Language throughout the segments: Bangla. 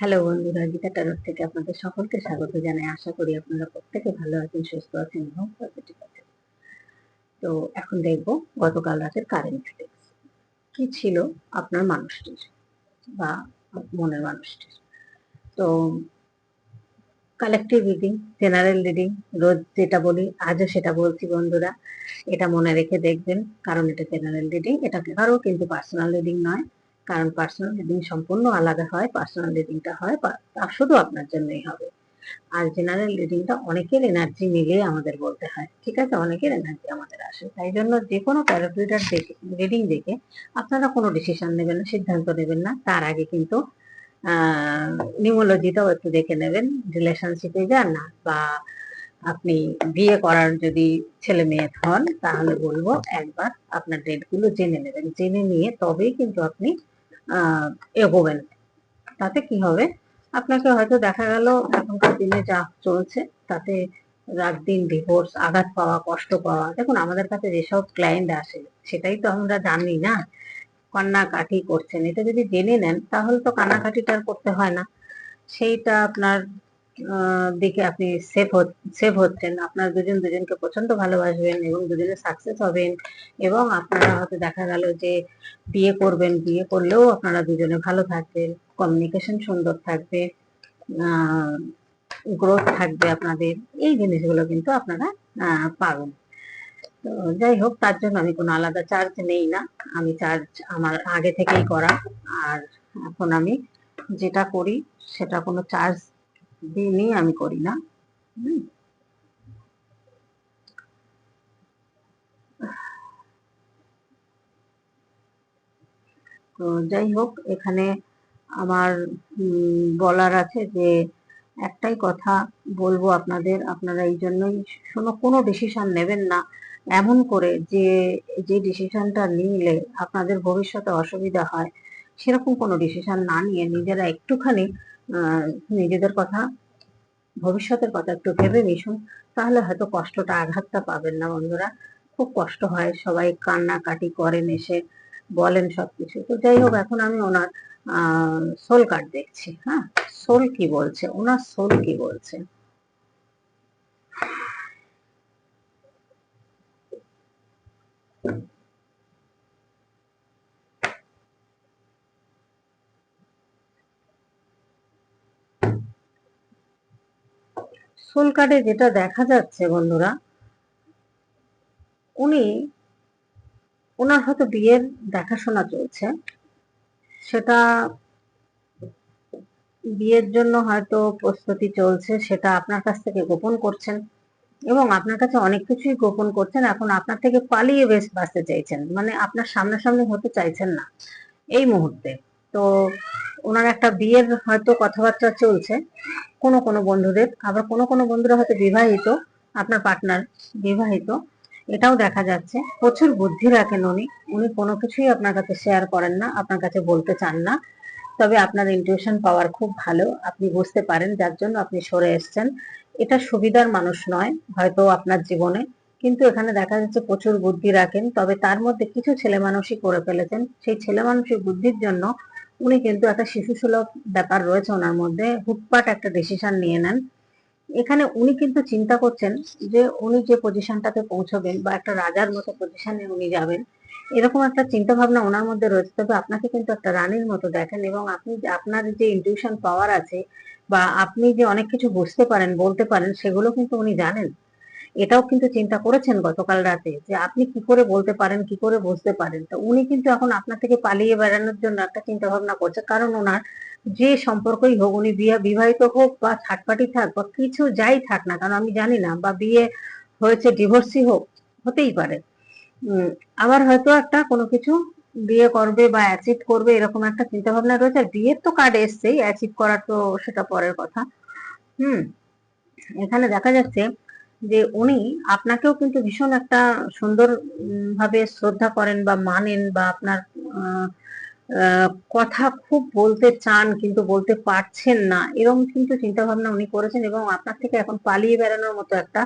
হ্যালো বন্ধুরা গীতা টারোর থেকে আপনাদের সকলকে স্বাগত জানাই। আশা করি আপনারা প্রত্যেকে ভালো আছেন, সুস্থ আছেন এবং পজিটিভ আছেন। তো এখন দেখব গতকাল রাতের কারেন্ট অ্যাফেয়ার্স কি ছিল আপনার মানুষটির বা মনের মানুষটির? তো কালেকটিভ রিডিং জেনারেল রিডিং রোজ যেটা বলি, আজও সেটা বলছি বন্ধুরা। এটা মনে রেখে দেখবেন, কারণ এটা জেনারেল রিডিং এটা কারও কিন্তু পার্সোনাল রিডিং নয়। কারণ পার্সোনাল রিডিং সম্পূর্ণ আলাদা হয় পার্সোনাল রিডিংটা হয় তা শুধু আপনার জন্যই হবে। আর জেনারেল রিডিংটা অনেকের এনার্জি মিলিয়ে আমাদের বলতে হয়, ঠিক আছে? অনেকের এনার্জি আমাদের আসে। তাই জন্য যে কোনো প্যারট দেখে রিডিং দেখে আপনারা কোনো ডিসিশন নেবেন না, সিদ্ধান্ত নেবেন না। তার আগে কিন্তু নিউমোলজিটাও একটু দেখে নেবেন। রিলেশনশিপে যান না, বা আপনি বিয়ে করার যদি ছেলে মেয়ে হন, তাহলে বলব একবার আপনার ডেটগুলো জেনে নেবেন। জেনে নিয়ে তবেই কিন্তু আপনি এগোবেন তাতে কি হবে? আপনাকে হয়তো দেখা গেল এখনকার দিনে যা চলছে, তাতে রাত দিন ডিভোর্স আঘাত পাওয়া, কষ্ট পাওয়া, দেখুন আমাদের কাছে যেসব ক্লায়েন্ট আসে, সেটাই তো আমরা জানি না। কান্নাকাটি করছেন, এটা যদি জেনে নেন, তাহলে তো কান্নাকাটিটা করতে হয় না। সেইটা আপনার দিকে আপনি সেভ সেভ হচ্ছেন। আপনার দুজন দুজনকে প্রচণ্ড ভালোবাসবেন এবং দুজনে সাকসেস হবেন এবং আপনারা হয়তো দেখা গেল যে বিয়ে করবেন, বিয়ে করলেও আপনারা দুজনে ভালো থাকবেন কমিউনিকেশন সুন্দর থাকবে গ্রোথ থাকবে আপনাদের। এই জিনিসগুলো কিন্তু আপনারা পাবেন। তো যাই হোক, তার জন্য আমি কোনো আলাদা চার্জ নেই না। আমি চার্জ আমার আগে থেকেই করা। আর এখন আমি যেটা করি, সেটা কোনো চার্জ দিয়ে নিয়ে আমি করি না। তো যাই হোক, এখানে আমার বলার আছে যে একটাই কথা বলব আপনাদের, আপনারা এই জন্যই শোনো, কোনো ডিসিশন নেবেন না এমন করে যে যে ডিসিশনটা নিলে আপনাদের ভবিষ্যতে অসুবিধা হয়, সেরকম কোনো ডিসিশন না নিয়ে নিজেরা একটুখানি নিজেদের কথা, ভবিষ্যতের কথা একটু ভেবে মিশুন। তাহলে হয়তো কষ্টটা, আঘাতটা পাবেন না বন্ধুরা। খুব কষ্ট হয়, সবাই কান্নাকাটি করেন, এসে বলেন সবকিছু। তো যাই হোক, এখন আমি ওনার সোল কার্ড দেখছি হ্যাঁ? সোল কি বলছে? ওনার সোল কি বলছে? সোল কার্ডে যেটা দেখা যাচ্ছে বন্ধুরা, উনি ওনার হয়তো বিয়ের দেখাশোনা চলছে। সেটা বিয়ের জন্য হয়তো প্রস্তুতি চলছে, সেটা আপনার কাছ থেকে গোপন করছেন এবং আপনার কাছে অনেক কিছুই গোপন করছেন। এখন আপনার থেকে পালিয়ে বেশ বাঁচতে চাইছেন মানে আপনার সামনাসামনি হতে চাইছেন না এই মুহূর্তে। তো ওনার একটা বিয়ের হয়তো কথাবার্তা চলছে। কোনো কোনো বন্ধুদের, আবার কোনো কোনো বন্ধুরা হয়তো বিবাহিত, আপনার পার্টনার বিবাহিত, এটাও দেখা যাচ্ছে। প্রচুর বুদ্ধি রাখেন উনি। উনি কোনো কিছুই আপনার কাছে শেয়ার করেন না, আপনার কাছে বলতে চান না। তবে আপনার ইনটিউশন পাওয়ার খুব ভালো, আপনি বুঝতে পারেন, যার জন্য আপনি সরে এসেছেন। এটা সুবিধার মানুষ নয়, হয়তো আপনার জীবনে। কিন্তু এখানে দেখা যাচ্ছে প্রচুর বুদ্ধি রাখেন, তবে তার মধ্যে কিছু ছেলে মানুষই করে ফেলেছেন। সেই ছেলে মানুষের বুদ্ধির জন্য উনি কিন্তু একটা শিশুসুলভ ব্যাপার রয়েছে ওনার মধ্যে, হুটপাট একটা ডিসিশন নিয়ে নেন। এখানে উনি কিন্তু চিন্তা করছেন যে উনি যে পজিশনটাতে পৌঁছবেন বা একটা রাজার মতো পজিশনে উনি যাবেন, এরকম একটা চিন্তা ভাবনা ওনার মধ্যে রয়েছে। তবে আপনাকে কিন্তু একটা রানীর মতো দেখেন এবং আপনি আপনার যে ইনটিউশন পাওয়ার আছে বা আপনি যে অনেক কিছু বুঝতে পারেন, বলতে পারেন, সেগুলো কিন্তু উনি জানেন। এটাও কিন্তু চিন্তা করেছেন গতকাল রাতে যে আপনি কি করে বলতে পারেন, কি করে বুঝতে পারেন? তো উনি কিন্তু এখন আপনার থেকে পালিয়ে বেড়ানোর জন্য একটা চিন্তা ভাবনা করছে। কারণ ওনার যে সম্পর্কই হোক, উনি বিয়ে বিবাহিত হোক বা ছাটপাটি থাক বা কিছু যাই থাক না কারণ আমি জানি না, বা বিয়ে হয়েছে, ডিভোর্সই হোক, হতেই পারে। আবার হয়তো একটা কোনো কিছু বিয়ে করবে বা অ্যাচিভ করবে এরকম একটা চিন্তা ভাবনা রয়েছে। আর বিয়ের তো কার্ড এসছেই অ্যাচিভ করার তো সেটা পরের কথা। হুম, এখানে দেখা যাচ্ছে যে উনি আপনাকেও কিন্তু ভীষণ একটা সুন্দর ভাবে শ্রদ্ধা করেন বা মানেন বা আপনার কথা খুব বলতে চান কিন্তু বলতে পারছেন না এরকম কিন্তু চিন্তা ভাবনা উনি করেছেন এবং আপনার থেকে এখন পালিয়ে বেড়ানোর মতো একটা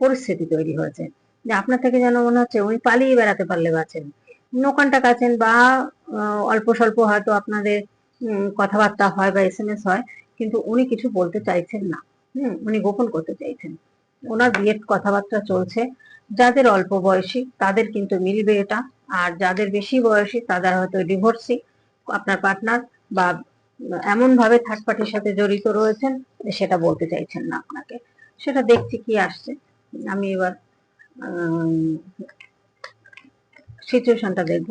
পরিস্থিতি তৈরি হয়েছে। যে আপনার থেকে যেন মনে হচ্ছে উনি পালিয়ে বেড়াতে পারলে বাঁচেন নোকানটা কাছেন বা অল্প স্বল্প হয়তো আপনাদের কথাবার্তা হয় বা এস এম এস হয়, কিন্তু উনি কিছু বলতে চাইছেন না। হুম, উনি গোপন করতে চাইছেন। ওনার বিয়ের কথাবার্তা চলছে। যাদের অল্প বয়সী, তাদের কিন্তু মিলবে এটা। আর যাদের বেশি বয়সী, তাদের হয়তো ডিভোর্সি আপনার পার্টনার বা এমন ভাবে থার্ড পার্টির সাথে জড়িত রয়েছেন, সেটা বলতে চাইছেন না আপনাকে। সেটা দেখছি কি আসছে। আমি এবার সিচুয়েশনটা দেখব।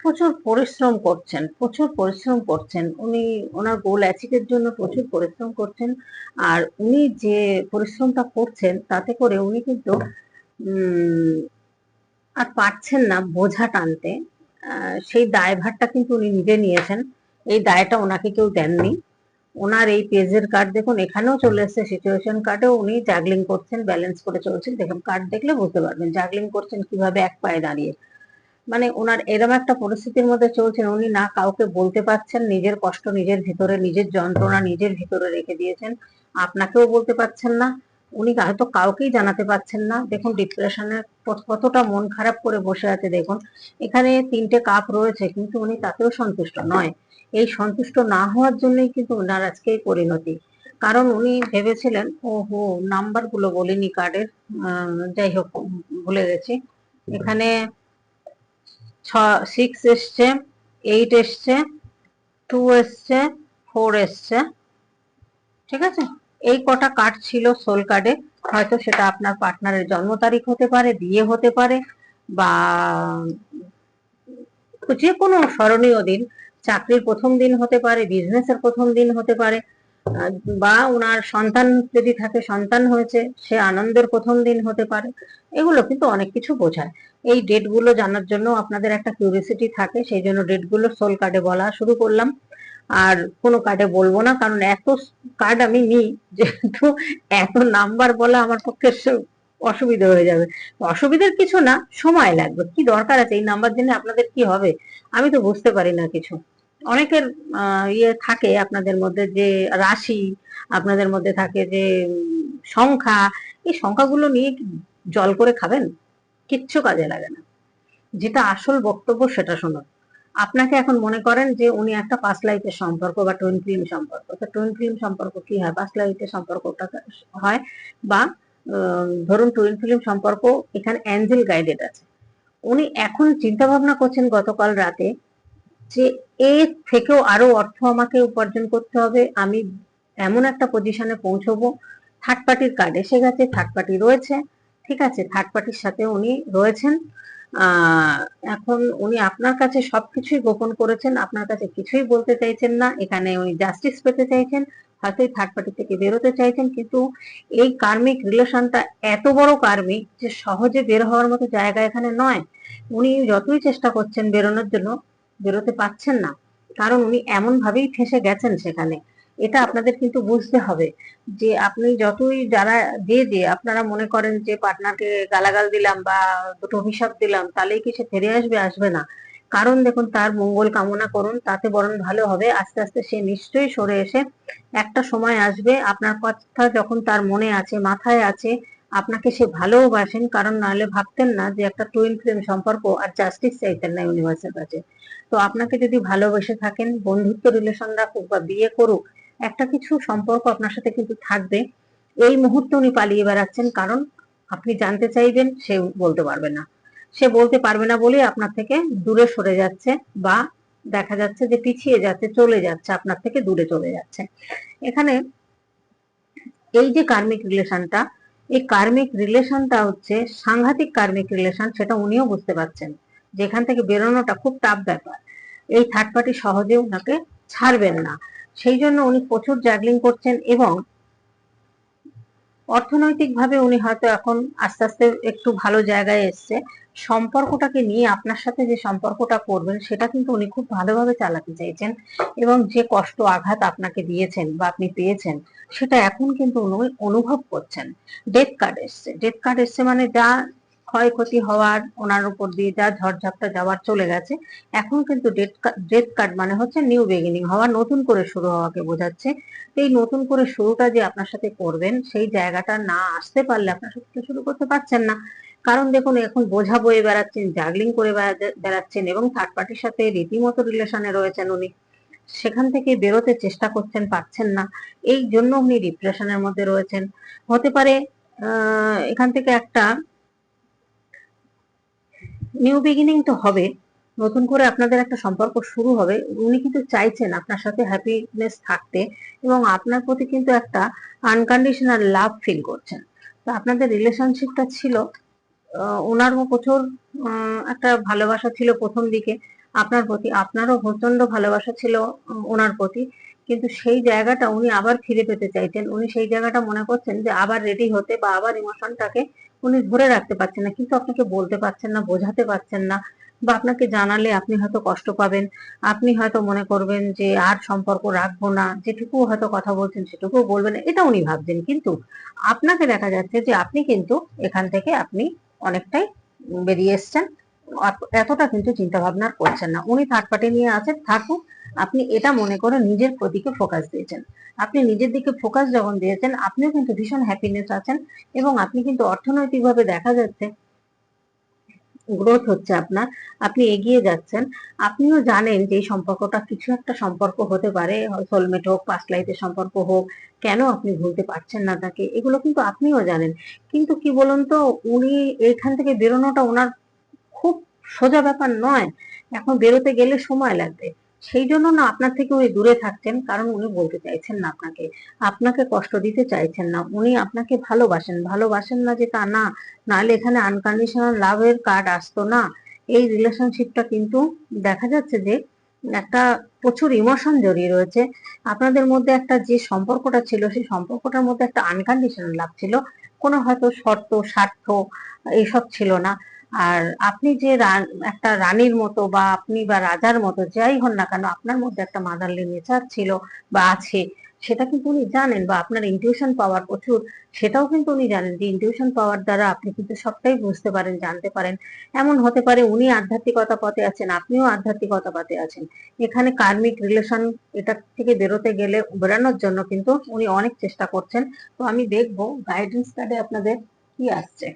প্রচুর পরিশ্রম করছেন, প্রচুর পরিশ্রম করছেন। উনি, ওনার গোল অ্যাচিভের জন্য প্রচুর পরিশ্রম করছেন। আর উনি যে পরিশ্রমটা করছেন, তাতে করে উনি কিন্তু আর পারছেন না বোঝা টানতে। সেই দায়ভারটা কিন্তু উনি নিজে নিয়েছেন। এই দায়টা ওনাকে কেউ দেননি। ওনার এই পেজের কার্ড দেখুন, এখানেও চলে এসছে সিচুয়েশন কার্ডেও উনি জাগলিং করছেন ব্যালেন্স করে চলছেন। দেখুন কার্ড দেখলে বুঝতে পারবেন জাগলিং করছেন কীভাবে এক পায়ে দাঁড়িয়ে। মানে ওনার এরম একটা পরিস্থিতির মধ্যে চলছেন, উনি না কাউকে বলতে পারছেন, নিজের কষ্ট নিজের ভিতরে, নিজের যন্ত্রণা নিজের ভিতরে রেখে দিয়েছেন। আপনাকেও বলতে পারছেন না, উনি হয়তো কাউকেই জানাতে পারছেন না। দেখুন ডিপ্রেশনের কতটা মন খারাপ করে বসে আছে, দেখুন। এখানে তিনটে কাপ রয়েছে, কিন্তু উনি তাতেও সন্তুষ্ট নয়। এই সন্তুষ্ট না হওয়ার জন্যই কিন্তু ওনার আজকে এই পরিণতি। কারণ উনি ভেবেছিলেন ও হো নাম্বারগুলো বলিনি কার্ডের যাই হোক, ভুলে গেছি। এখানে ছ সিক্স এসছে এইট এসছে টু এসছে ফোর এসছে। ঠিক আছে? এই কটা কার্ড ছিল সোল কার্ডে হয়তো সেটা আপনার পার্টনারের জন্ম তারিখ হতে পারে, বিয়ে হতে পারে বা যে কোনো স্মরণীয় দিন, চাকরির প্রথম দিন হতে পারে বিজনেসের প্রথম দিন হতে পারে। বা ওনার সন্তান যদি থাকে, সন্তান হয়েছে, সে আনন্দের প্রথম দিন হতে পারে। এগুলো কিন্তু অনেক কিছু বোঝায়। এই ডেটগুলো জানার জন্য আপনাদের একটা কিউরিসিটি থাকে, সেই জন্য ডেটগুলো সোল কার্ডে বলা শুরু করলাম। আর কোনো কার্ডে বলব না, কারণ এত কার্ড আমি নিই, যেহেতু এত নাম্বার বলা আমার পক্ষে অসুবিধা হয়ে যাবে। অসুবিধার কিছু না, সময় লাগবে। কি দরকার আছে? এই নাম্বার জেনে আপনাদের কি হবে? আমি তো বুঝতে পারি না কিছু। অনেকের ইয়ে থাকে আপনাদের মধ্যে যে রাশি, আপনাদের মধ্যে থাকে যে সংখ্যা। এই সংখ্যাগুলো নিয়ে জল করে খাবেন? কিচ্ছু কাজে লাগে না। যেটা আসল বক্তব্য সেটা শুনুন। আপনাকে এখন মনে করেন যে উনি একটা পাস লাইফের সম্পর্ক বা টুইন ফিল্ম সম্পর্ক। তো টুইন ফিল্ম সম্পর্ক কি হয়? পাস লাইফের সম্পর্কটা হয় বা ধরুন টুইন ফিল্ম সম্পর্ক এখানে অ্যাঞ্জেল গাইডেড আছে। উনি এখন চিন্তা ভাবনা করছেন গতকাল রাতে যে এর থেকেও আরও অর্থ আমাকে উপার্জন করতে হবে। আমি এমন একটা পজিশনে পৌঁছবো থার্ড পার্টির কার্ড এসে গেছে থার্ড পার্টি রয়েছে, ঠিক আছে? থার্ড পার্টির সাথে উনি রয়েছেন। এখন উনি আপনার কাছে সবকিছুই গোপন করেছেন, আপনার কাছে কিছুই বলতে চাইছেন না। এখানে উনি জাস্টিস পেতে চাইছেন হয়তো থার্ড পার্টি থেকে বেরোতে চাইছেন। কিন্তু এই কার্মিক রিলেশনটা এত বড় কার্মিক যে সহজে বের হওয়ার মতো জায়গা এখানে নয়। উনি যতই চেষ্টা করছেন বেরোনোর জন্য বেরোতে পারছেন না। কারণ উনি এমন ভাবেই ফেসে গেছেন সেখানে। এটা আপনাদের কিন্তু বুঝতে হবে যে আপনি যতই যারা যে যে আপনারা মনে করেন যে পার্টনারকে গালাগাল দিলাম বা দুটো অভিশাপ দিলাম, তাহলেই কি সে ফিরে আসবে আসবে না। কারণ দেখুন, তার মঙ্গল কামনা করুন, তাতে বরং ভালো হবে। আস্তে আস্তে সে নিশ্চয়ই সরে এসে একটা সময় আসবে। আপনার কথা যখন তার মনে আছে, মাথায় আছে আপনাকে সে ভালোবাসেন, কারণ নাহলে ভাবতেন না যে একটা টুইন ফ্লেম সম্পর্ক আর জাস্টিস চাইতেন না ইউনিভার্সের কাছে। তো আপনাকে যদি ভালোবেসে থাকেন, বন্ধুত্ব রিলেশন রাখুক বা বিয়ে করুক, একটা কিছু সম্পর্ক আপনার সাথে কিন্তু থাকবে। এই মুহূর্তে উনি পালিয়ে বেড়াচ্ছেন, কারণ আপনি জানতে চাইবেন, সে বলতে পারবে না। সে বলতে পারবে না বলে আপনার থেকে দূরে সরে যাচ্ছে বা দেখা যাচ্ছে যে পিছিয়ে যাচ্ছে, চলে যাচ্ছে, আপনার থেকে দূরে চলে যাচ্ছে। এখানে এই যে কার্মিক রিলেশনটা এই কার্মিক রিলেশনটা হচ্ছে সাংঘাতিক কার্মিক রিলেশন সেটা উনিও বুঝতে পারছেন। যেখান থেকে বেরোনোটা খুব টাফ ব্যাপার। এই থার্ড পার্টি সহজে ওনাকে ছাড়বেন না। সেই জন্য উনি প্রচুর জ্যাগলিং করছেন এবং অর্থনৈতিকভাবে উনি হয়তো এখন আস্তে আস্তে একটু ভালো জায়গায় এসছে। সম্পর্কটাকে নিয়ে আপনার সাথে যে সম্পর্কটা করবেন, সেটা কিন্তু উনি খুব ভালোভাবে চালাতে চাইছেন এবং যে কষ্ট, আঘাত আপনাকে দিয়েছেন বা আপনি পেয়েছেন, সেটা এখন কিন্তু উনি অনুভব করছেন। ডেথ কার্ড এসছে। ডেথ কার্ড এসছে মানে যা ক্ষয়ক্ষতি হওয়ার ওনার উপর দিয়ে যা ঝড়ঝাপটা যাওয়ার চলে গেছে, এখন কিন্তু ডেথ ডেথ কার্ড মানে হচ্ছে নিউ বিগিনিং হওয়া, নতুন করে শুরু হওয়াকে বোঝাচ্ছে। এই নতুন করে শুরুটা যে আপনার সাথে করবেন, সেই জায়গাটা না আসতে পারলে আপনার সাথে শুরু করতে পারছেন না। কারণ দেখুন, এখন বোঝা বয়ে বেড়াচ্ছেন জাগলিং করে বেড়াচ্ছেন এবং থার্ড পার্টির সাথে রীতিমতো রিলেশনে রয়েছেন উনি। সেখান থেকে বেরোতে চেষ্টা করছেন পাচ্ছেন না। এই জন্য উনি ডিপ্রেশনের মধ্যে রয়েছেন। হতে পারে এখান থেকে একটা নিউ বিগিনিং তো হবে, নতুন করে আপনাদের একটা সম্পর্ক শুরু হবে, উনি কিন্তু চাইছেন আপনার সাথে হ্যাপিনেস থাকতে এবং আপনার প্রতি কিন্তু একটা আনকন্ডিশনাল লাভ ফিল করছেন। তো আপনাদের রিলেশনশিপটা ছিল ওনারও প্রচুর একটা ভালোবাসা ছিল প্রথম দিকে, আপনার প্রতি, আপনারও প্রচণ্ড ভালোবাসা ছিল ওনার প্রতি, কিন্তু সেই জায়গাটা উনি আবার ফিরে পেতে চাইছেন উনি সেই জায়গাটা মনে করছেন যে আবার রেডি হতে বা আবার ইমোশনটাকে উনি ধরে রাখতে পারছেন না, কিন্তু আপনাকে বলতে পারছেন না, বোঝাতে পারছেন না বা আপনাকে জানালে আপনি হয়তো কষ্ট পাবেন। আপনি হয়তো মনে করবেন যে আর সম্পর্ক রাখব না, যেটুকু হয়তো কথা বলছেন সেটুকু বলবেন এটা উনি ভাবছেন। কিন্তু আপনাকে দেখা যাচ্ছে যে আপনি কিন্তু এখান থেকে আপনি অনেকটাই বেরিয়ে এসছেন। এতটা কিন্তু চিন্তা ভাবনা করছেন না। উনি থার্ড পার্টি নিয়ে আছেন, থাকুক। আপনি এটা মনে করে নিজের প্রতিকে ফোকাস দিয়েছেন। আপনি নিজের দিকে ফোকাস যখন দিয়েছেন, আপনিও কিন্তু ভীষণ হ্যাপিনেস আছেন এবং আপনি কিন্তু অর্থনৈতিকভাবে দেখা যাচ্ছে গ্রোথ হচ্ছে আপনার, আপনি এগিয়ে যাচ্ছেন। আপনিও জানেন যে সম্পর্কটা কিছু একটা সম্পর্ক হতে পারে সোলমেট হোক পাস্ট লাইফের সম্পর্ক হোক, কেন আপনি ভুলতে পারছেন না তাকে, এগুলো কিন্তু আপনিও জানেন। কিন্তু কি বলুন তো, উনি এখান থেকে বেরোনোটা ওনার খুব সোজা ব্যাপার নয়। এখন বেরোতে গেলে সময় লাগবে। সেই জন্য না আপনার থেকে উনি দূরে থাকছেন কারণ উনি বলতে চাইছেন না আপনাকে। আপনাকে কষ্ট দিতে চাইছেন না। উনি আপনাকে ভালোবাসেন। ভালোবাসেন না যে, তা না, নাহলে এখানে আনকন্ডিশনাল লাভের কার্ড আসতো না। এই রিলেশনশিপটা কিন্তু দেখা যাচ্ছে যে, একটা প্রচুর ইমোশন জড়িয়ে রয়েছে। আপনাদের মধ্যে একটা যে সম্পর্কটা ছিল, সেই সম্পর্কটার মধ্যে একটা আনকন্ডিশনাল লাভ ছিল। কোনো হয়তো শর্ত, স্বার্থ এইসব ছিল না। আর আপনি যে একটা রানীর মতো বা আপনি বা রাজার মতো যাই হন না কেন, আপনার মধ্যে একটা মাদারলি নেচার ছিল বা আছে, সেটা কিন্তু উনি জানেন বা আপনার ইনটিউশন পাওয়ার প্রচুর, সেটাও কিন্তু উনি জানেন যে ইনটিউশন পাওয়ার দ্বারা আপনি কিন্তু সবটাই বুঝতে পারেন, জানতে পারেন। এমন হতে পারে উনি আধ্যাত্মিকতা পথে আছেন, আপনিও আধ্যাত্মিকতা পথে আছেন। এখানে কার্মিক রিলেশন এটা থেকে বেরোতে গেলে বেরানোর জন্য কিন্তু উনি অনেক চেষ্টা করছেন। তো আমি দেখব গাইডেন্স কার্ডে আপনাদের কি আসছে।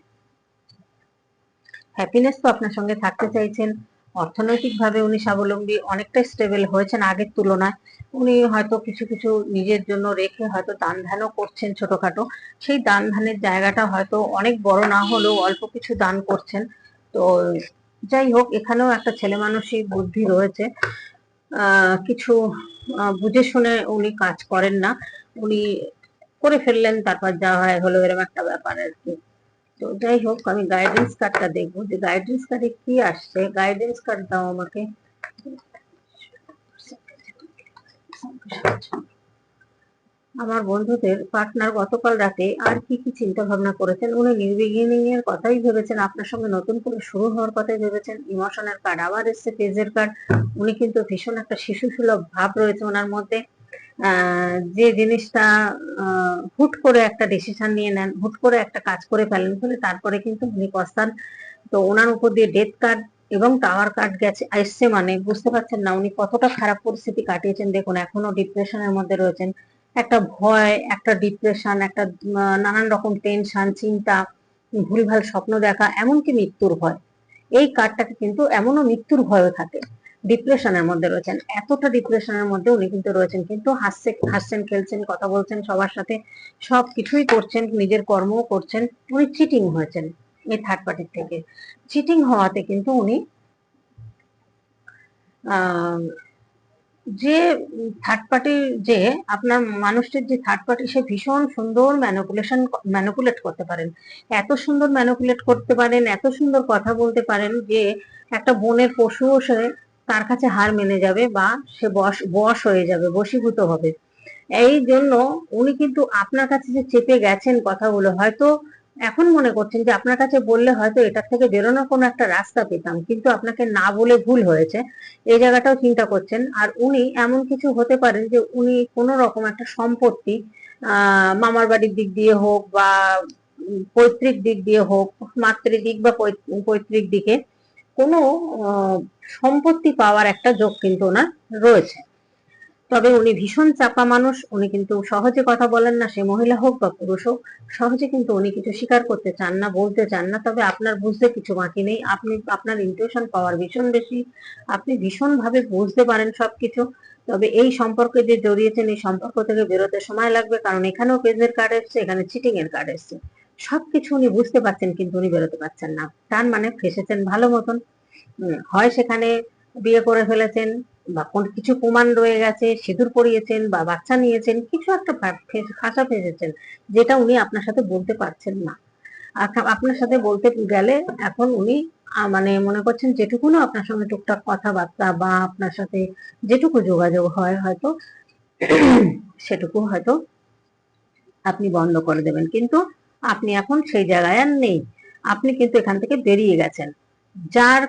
হ্যাপিনেস তো আপনার সঙ্গে থাকতে চাইছেন। অর্থনৈতিকভাবে উনি স্বাবলম্বী, অনেকটা স্টেবল হয়েছেন আগের তুলনায়। উনি হয়তো কিছু কিছু নিজের জন্য রেখে হয়তো দান ধ্যানও করছেন ছোটখাটো। সেই দান ধ্যানের জায়গাটা হয়তো অনেক বড় না হলেও অল্প কিছু দান করছেন। তো যাই হোক, এখানেও একটা ছেলে মানুষই বুদ্ধি রয়েছে। কিছু বুঝে শুনে উনি কাজ করেন না। উনি করে ফেললেন, তারপর যা হয় হলো এরকম একটা ব্যাপার আর কি। তো যাই হোক, আমি গাইডেন্স কার্ডটা দেখব। যে গাইডেন্স কার্ডে কি আসছে? গাইডেন্স কার্ড দাও আমাকে। আমার বন্ধুদের পার্টনার গতকাল রাতে আর কি কি চিন্তা ভাবনা করেছেন? উনি নিউ বিগিনিং এর কথাই ভেবেছেন, আপনার সঙ্গে নতুন করে শুরু হওয়ার কথাই ভেবেছেন। ইমোশনের কার্ড আবার এসছে পেজের কার্ড উনি কিন্তু ভীষণ একটা শিশু সুলভ ভাব রয়েছে ওনার মধ্যে। যে জিনিসটা হুট করে একটা ডিসিশন নিয়ে নেন, হুট করে একটা কাজ করে ফেলেন, ফলে তারপরে কিন্তু উনি পস্তান তো ওনার উপর দিয়ে ডেথ কার্ড এবং টাওয়ার কার্ড গেছে, আসছে মানে বুঝতে পারছেন না উনি কতটা খারাপ পরিস্থিতি কাটিয়েছেন। দেখুন, এখনও ডিপ্রেশনের মধ্যে রয়েছেন। একটা ভয়, একটা ডিপ্রেশন একটা নানান রকম টেনশন চিন্তা, ভুলভাল স্বপ্ন দেখা, এমনকি মৃত্যুর ভয়। এই কার্ডটাকে কিন্তু এমনও মৃত্যুর ভয়ও থাকে। ডিপ্রেশনের মধ্যে রয়েছেন। এতটা ডিপ্রেশনের মধ্যে উনি কিন্তু রয়েছেন। কিন্তু হাসছে হাসছেন, খেলছেন, কথা বলছেন, সবার সাথে সব কিছুই করছেন, নিজের কর্মও করছেন। উনি চিটিং হয়েছেন এই থার্ড পার্টির থেকে। চিটিং হওয়াতে কিন্তু উনি যে থার্ড পার্টি যে আপনার মানুষটির যে থার্ড পার্টি সে ভীষণ সুন্দর ম্যানিপুলেশন ম্যানিপুলেট করতে পারেন। এত সুন্দর ম্যানিপুলেট করতে পারেন, এত সুন্দর কথা বলতে পারেন যে একটা বনের পশুও সে তার কাছে হার মেনে যাবে বা সে বশ বশ হয়ে যাবে, বশীভূত হবে। এই জন্য উনি কিন্তু আপনার কাছে যে চেপে গেছেন কথাগুলো, হয়তো এখন মনে করছেন যে আপনার কাছে বললে হয়তো এটার থেকে বেরোনোর কোনো একটা রাস্তা পেতাম, কিন্তু আপনাকে না বলে ভুল হয়েছে। এই জায়গাটাও চিন্তা করছেন। আর উনি এমন কিছু হতে পারেন যে উনি কোনো রকম একটা সম্পত্তি মামার বাড়ির দিক দিয়ে হোক বা পৈতৃক দিক দিয়ে হোক, মাতৃদিক বা পৈতৃক দিকে কোনো সম্পত্তি পাওয়ার একটা যোগ কিন্তু ওনার রয়েছে। তবে উনি ভীষণ চাপা মানুষ, উনি কিন্তু সহজে কথা বলেন না, সে মহিলা হোক বা পুরুষ হোক, সহজে কিন্তু উনি কিছু স্বীকার করতে চান না, বলতে চান না, তবে আপনার বুঝতে কিছু বাকি নেই, আপনি, আপনার ইনটিউশন পাওয়ার ভীষণ বেশি, আপনি ভীষণ ভাবে বুঝতে পারেন সবকিছু, তবে এই সম্পর্কে যে জড়িয়েছেন, এই সম্পর্ক থেকে বেরোতে সময় লাগবে, কারণ এখানেও পেজের কার্ড এসছে, এখানে চিটিং এর কার্ড এসছে। সবকিছু উনি বুঝতে পারছেন কিন্তু উনি বেরোতে পারছেন না। তার মানে ফেসেছেন ভালো মতন। হয় সেখানে বিয়ে করে ফেলেছেন বা কোন কিছু প্রমাণ রয়ে গেছে, সিঁদুর পরিয়েছেন বা বাচ্চা নিয়েছেন, কিছু একটা ফাঁসা ফেসেছেন, যেটা উনি আপনার সাথে বলতে পারছেন না। আপনার সাথে বলতে গেলে এখন উনি মানে মনে করছেন যেটুকুনো আপনার সঙ্গে টুকটাক কথাবার্তা বা আপনার সাথে যেটুকু যোগাযোগ হয় হয়তো, সেটুকু হয়তো আপনি বন্ধ করে দেবেন। কিন্তু আপনি এখন সেই জায়গায় আর নেই। আপনি কিন্তু এখান থেকে বেরিয়ে গেছেন। যার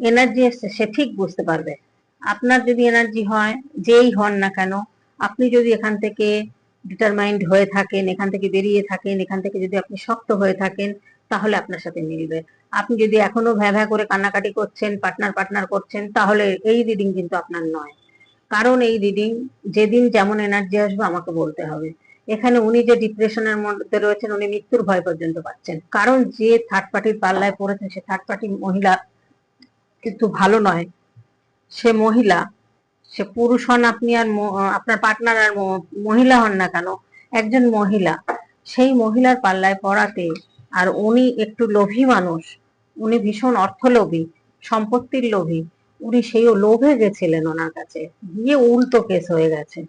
এনার্জি এসছে, সে ঠিক বুঝতে পারবে। আপনার যদি এনার্জি হয়, যেই হন না কেন, আপনি যদি এখান থেকে ডিটারমাইন্ড হয়ে থাকেন, এখান থেকে বেরিয়ে থাকেন, এখান থেকে যদি আপনি শক্ত হয়ে থাকেন, তাহলে আপনার সাথে মিলবে। আপনি যদি এখনও ভ্যা ভ্যা করে কান্নাকাটি করছেন পার্টনার পার্টনার করছেন, তাহলে এই রিডিং কিন্তু আপনার নয়। কারণ এই রিডিং যেদিন যেমন এনার্জি আসবে, আমাকে বলতে হবে। এখানে উনি যে ডিপ্রেশনের মধ্যে রয়েছেন, উনি মৃত্যুর ভয় পর্যন্ত পাচ্ছেন। কারণ যে থার্ড পার্টির পাল্লায় পড়েছেন, সে থার্ড পার্টির মহিলা কিন্তু ভালো নয়। সে মহিলা, সে পুরুষ হন আপনি আর আপনার পার্টনার আর মহিলা হন না কেন, একজন মহিলা। সেই মহিলার পাল্লায় পড়াতে আর উনি একটু লোভী মানুষ, উনি ভীষণ অর্থলোভী, সম্পত্তির লোভী, উনি সেই লোভে গেছিলেন ওনার কাছে। গিয়ে উল্টো কেস হয়ে গেছে।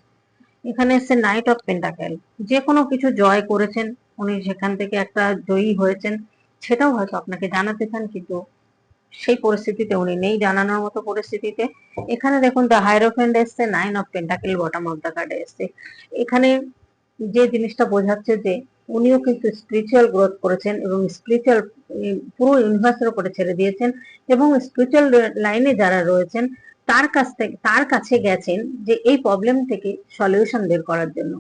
এখানে এসছে নাইট অফ পেন্টাকেল যে কোনো কিছু জয় করেছেন, উনি সেখান থেকে একটা জয়ী হয়েছেন, সেটাও হয়তো আপনাকে জানাতে চান, কিন্তু সেই পরিস্থিতিতে উনি নেই জানানোর মতো পরিস্থিতিতে। এখানে দেখুন দ্য হাইরোফেন্ড এসছে nine of pentacle bottom of the কার্ডে এসছে। এখানে যে জিনিসটা বোঝাচ্ছে যে উনিও কিন্তু স্পিরিচুয়াল গ্রোথ করেছেন এবং স্পিরিচুয়াল পুরো ইউনিভার্সের উপরে ছেড়ে দিয়েছেন এবং স্পিরিচুয়াল লাইনে যারা রয়েছেন তার কাছ থেকে, তার কাছে গেছেন যে এই প্রবলেম থেকে সলিউশন বের করার জন্য।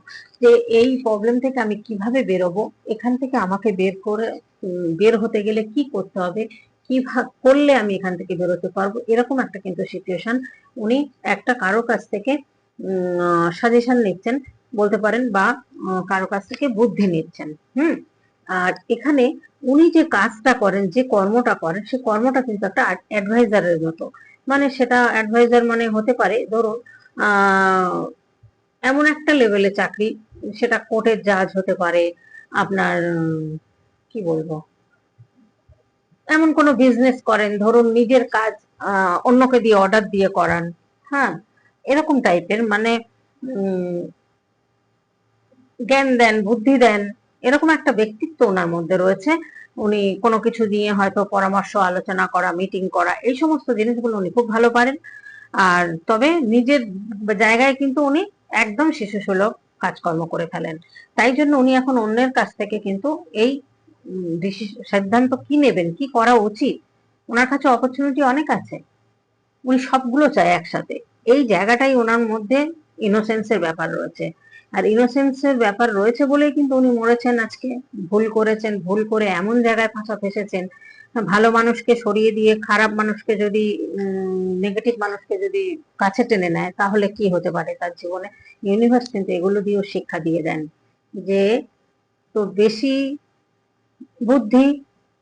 যে এই প্রবলেম থেকে আমি কীভাবে বেরোবো? এখান থেকে আমাকে বের করে বের হতে গেলে কি করতে হবে? কি করলে আমি এখান থেকে বেরোতে পারব? এরকম একটা কিন্তু সিচুয়েশন উনি একটা কারও কাছ থেকে সাজেশন নিচ্ছেন, বলতে পারেন বা কারও কাছ থেকে বুদ্ধি নিচ্ছেন। হুম? আর এখানে উনি যে কাজটা করেন, যে কর্মটা করেন, সে কর্মটা কিন্তু একটা অ্যাডভাইজারের মতো। মানে সেটা অ্যাডভাইজার মানে হতে পারে, ধরুন এমন একটা লেভেলে চাকরি, সেটা কোর্টের জাজ হতে পারে, আপনার, কি বলব, এমন কোনো বিজনেস করেন, ধরুন নিজের কাজ অন্যকে দিয়ে অর্ডার দিয়ে করান হ্যাঁ এরকম টাইপের মানে জ্ঞান দেন, বুদ্ধি দেন, এরকম একটা ব্যক্তিত্ব ওনার মধ্যে রয়েছে উনি কোনো কিছু নিয়ে হয়তো পরামর্শ, আলোচনা করা মিটিং করা, এই সমস্ত জিনিসগুলো উনি খুব ভালো পারেন। আর তবে নিজের জায়গায় কিন্তু উনি একদম শিশু সুলভ কাজকর্ম করে ফেলেন। তাই জন্য উনি এখন অন্যের কাছ থেকে কিন্তু এই সিদ্ধান্ত কি নেবেন, কি করা উচিত ওনার কাছে অপরচুনিটি অনেক আছে। উনি সবগুলো চায় একসাথে। এই জায়গাটাই ওনার মধ্যে ইনোসেন্সের ব্যাপার রয়েছে। আর ইনোসেন্সের ব্যাপার রয়েছে বলেই কিন্তু উনি মরেছেন আজকে। ভুল করেছেন, ভুল করে এমন জায়গায় ফাঁসা ফেসেছেন। ভালো মানুষকে সরিয়ে দিয়ে, খারাপ মানুষকে যদি নেগেটিভ মানুষকে যদি কাছে টেনে নেয়, তাহলে কি হতে পারে তার জীবনে? ইউনিভার্স কিন্তু এগুলো দিয়েও শিক্ষা দিয়ে দেন যে, তোর বেশি বুদ্ধি,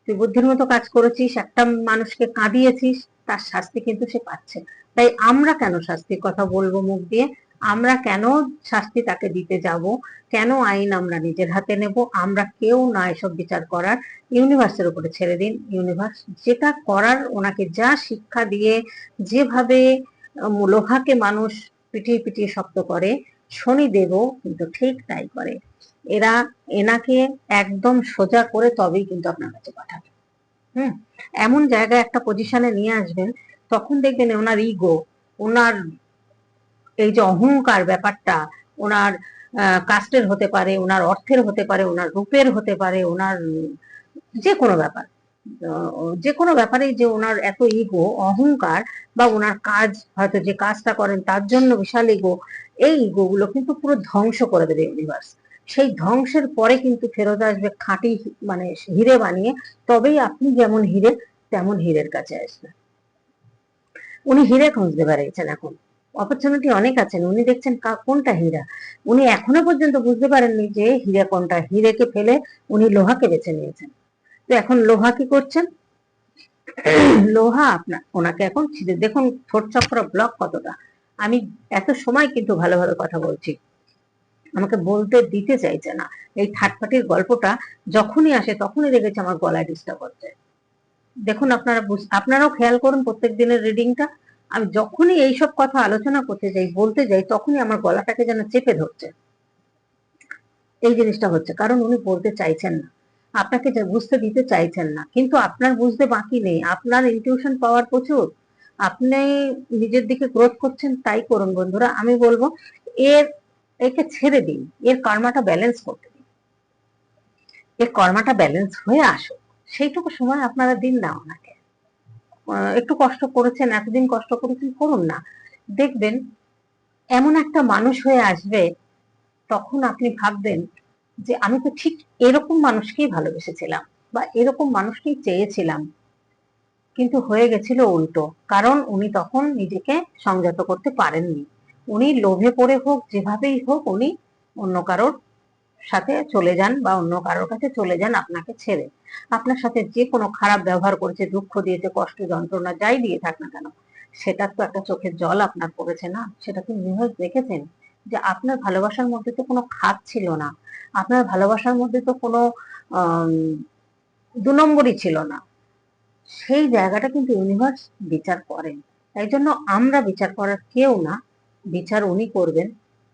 তুই বুদ্ধির মতো কাজ করেছিস, একটা মানুষকে কাঁদিয়েছিস, তার শাস্তি কিন্তু সে পাচ্ছে তাই আমরা কেন শাস্তির কথা বলব মুখ দিয়ে? আমরা কেন শাস্তি তাকে দিতে যাব? কেন আইন আমরা নিজের হাতে নেব? আমরা কেউ না এসব বিচার করার ইউনিভার্সের উপরে ছেড়ে দিন। ইউনিভার্স যেটা করার ওনাকে যা শিক্ষা দিয়ে যেভাবে লোহাকে মানুষ পিটিয়ে পিটিয়ে শক্ত করে, শনিদেবও কিন্তু ঠিক তাই করে। এরা এনাকে একদম সোজা করে তবেই কিন্তু আপনার কাছে পাঠাবে। হুম? এমন জায়গায় একটা পজিশনে নিয়ে আসবেন, তখন দেখবেন ওনার ইগো ওনার এই যে অহংকার ব্যাপারটা, ওনার কাস্টের হতে পারে, ওনার অর্থের হতে পারে, ওনার রূপের হতে পারে, ওনার যে কোনো ব্যাপার। যে কোনো ব্যাপারে যে ওনার এত ইগো অহংকার বা ওনার কাজ, হয়তো যে কাজটা করেন তার জন্য বিশাল ইগো এই ইগো গুলো কিন্তু পুরো ধ্বংস করে দেবে ইউনিভার্স সেই ধ্বংসের পরে কিন্তু ফেরত আসবে খাঁটি মানে হিরে বানিয়ে, তবেই আপনি যেমন হিরে, তেমন হীরের কাছে আসবেন। উনি হিরে খুঁজতে পেরেছেন এখন। অপরচুনিটি অনেক আছেন। উনি দেখছেন কোনটা হীরা? উনি এখনও পর্যন্ত বুঝতে পারেননি যে হীরা কোনটা। হীরেকে ফেলে উনি লোহাকে বেছে নিয়েছেন। তো এখন লোহা কি করছেন? লোহা আপনার, ওনাকে এখন দেখুন ঠোঁট চক্র ব্লক কতটা। আমি এত সময় কিন্তু ভালো ভালো কথা বলছি। আমাকে বলতে দিতে চাইছে না। এই থার্ড গল্পটা যখনই আসে তখনই দেখেছি আমার গলায় ডিস্টার্ব হচ্ছে। দেখুন আপনারা আপনারাও খেয়াল করুন প্রত্যেক দিনের রিডিংটা আমি যখনই এইসব কথা আলোচনা করতে যাই, বলতে যাই, তখনই আমার গলাটাকে যেন চেপে ধরছে। এই জিনিসটা হচ্ছে, কারণ উনি বলতে চাইছেন না। আপনাকে বুঝতে দিতে চাইছেন না। কিন্তু আপনার বুঝতে বাকি নেই। আপনার ইনটিউশন পাওয়ার প্রচুর। আপনি নিজের দিকে গ্রোথ করছেন, তাই করুন বন্ধুরা। আমি বলব, এর, একে ছেড়ে দিন। এর কর্মাটা ব্যালেন্স করতে দিন। এর কর্মাটা ব্যালেন্স হয়ে আসুক। সেইটুকু সময় আপনারা দিন না ওনাকে। একটু কষ্ট করেছেন, এতদিন কষ্ট করেছেন করুন না। দেখবেন, এমন একটা মানুষ হয়ে আসবে, তখন আপনি ভাববেন যে, আমি তো ঠিক এরকম মানুষকেই ভালোবেসেছিলাম বা এরকম মানুষকেই চেয়েছিলাম। কিন্তু হয়ে গেছিল উল্টো, কারণ উনি তখন নিজেকে সংযত করতে পারেননি। উনি লোভে পড়ে হোক, যেভাবেই হোক, উনি অন্য কারোর সাথে চলে যান বা অন্য কারোর কাছে চলে যান আপনাকে ছেড়ে। আপনার সাথে যে কোনো খারাপ ব্যবহার করেছে, দুঃখ দিয়েছে, কষ্ট, যন্ত্রণা যাই দিয়ে থাক না কেন, সেটার তো একটা চোখের জল আপনার পড়েছে না? সেটা কি নিহত দেখেছেন? যে আপনার ভালোবাসার মধ্যে তো কোনো খাত ছিল না। আপনার ভালোবাসার মধ্যে তো কোনো দু নম্বরই ছিল না। সেই জায়গাটা কিন্তু ইউনিভার্স বিচার করেন। তাই জন্য আমরা বিচার করার কেউ না। বিচার উনি করবেন।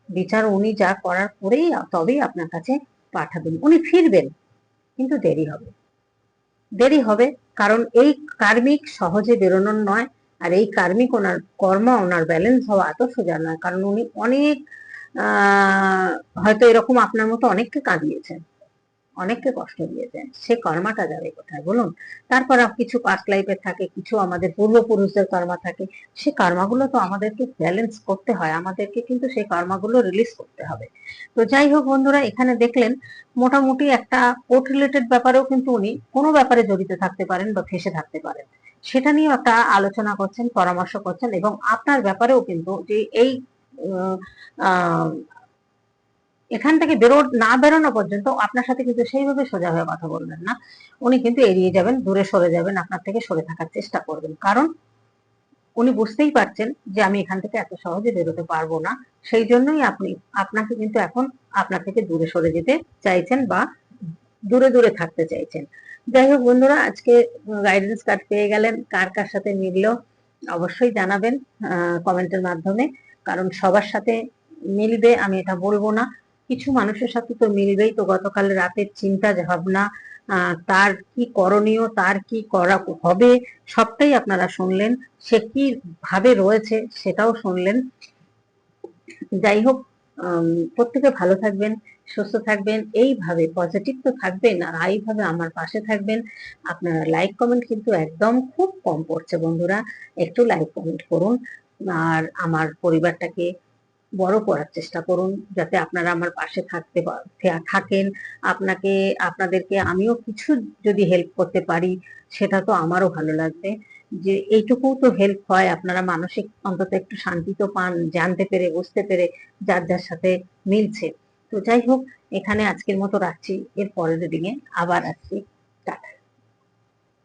বিচার উনি যা করার পরেই তবেই আপনার কাছে পাঠাবেন। উনি ফিরবেন, কিন্তু দেরি হবে। দেরি হবে কারণ এই কার্মিক সহজে বেরোনোর নয় আর এই কার্মিক ওনার কর্ম, ওনার ব্যালেন্স হওয়া এত সোজা নয়। কারণ উনি অনেক হয়তো এরকম আপনার মতো অনেককে কাঁদিয়েছেন। অনেককে কষ্ট দিয়েছেন। সে কর্মাটা যাবে কোথায় বলুন? তারপর কিছু পাস্ট লাইফে থাকে, কিছু আমাদের পূর্বপুরুষদের কর্মা থাকে। সে কর্মাগুলো তো আমাদেরকে ব্যালেন্স করতে হয়। আমাদেরকে কিন্তু সেই কর্মাগুলো রিলিজ করতে হবে। তো যাই হোক বন্ধুরা, এখানে দেখলেন মোটামুটি একটা কোর্ট রিলেটেড ব্যাপারেও কিন্তু উনি কোনো ব্যাপারে জড়িত থাকতে পারেন বা ফেসে থাকতে পারেন। সেটা নিয়েও একটা আলোচনা করছেন, পরামর্শ করছেন এবং আপনার ব্যাপারেও কিন্তু যে এই এখান থেকে বেরো, না বেরোনো পর্যন্ত আপনার সাথে কিন্তু সেইভাবে সোজা হয়ে কথা বলবেন না। উনি কিন্তু এড়িয়ে যাবেন, দূরে সরে যাবেন, আপনার থেকে সরে থাকার চেষ্টা করবেন। কারণ উনি বুঝতেই পারছেন যে আমি এখান থেকে এত সহজে বেরোতে পারব না। সেই জন্যই আপনি, আপনাকে কিন্তু এখন আপনার থেকে দূরে সরে যেতে চাইছেন বা দূরে দূরে থাকতে চাইছেন। যাই হোক বন্ধুরা, আজকে গাইডেন্স কার্ড পেয়ে গেলেন। কার কার সাথে মিললো অবশ্যই জানাবেন কমেন্টের মাধ্যমে। কারণ সবার সাথে মিলবে, আমি এটা বলব না। কিছু মানুষের সাথে তো মিলবেই তো। গতকাল রাতের চিন্তা, ভাবনা তার কি করণীয়, তার কি করা হবে, সবটাই আপনারা শুনলেন। সে কি ভাবে রয়েছে সেটাও শুনলেন। যাই হোক প্রত্যেকে ভালো থাকবেন, সুস্থ থাকবেন, এইভাবে পজিটিভ তো থাকবেন আর এইভাবে আমার পাশে থাকবেন। আপনারা লাইক কমেন্ট কিন্তু একদম খুব কম পড়ছে বন্ধুরা, একটু লাইক কমেন্ট করুন। আর আমার পরিবারটাকে বড় করার চেষ্টা করুন, যাতে আপনারা আমার পাশে থাকতে থাকেন। আপনাকে, আপনাদেরকে আমিও কিছু যদি হেল্প করতে পারি, সেটা তো আমারও ভালো লাগবে। যে এইটুকু তো হেল্প হয়, আপনারা মানসিক, অন্তত একটু শান্তি তো পান, জানতে পেরে, বুঝতে পেরে যার যার সাথে মিলছে। তো যাই হোক, এখানে আজকের মতো রাখছি। এর পরের দিনে আবার আসছি।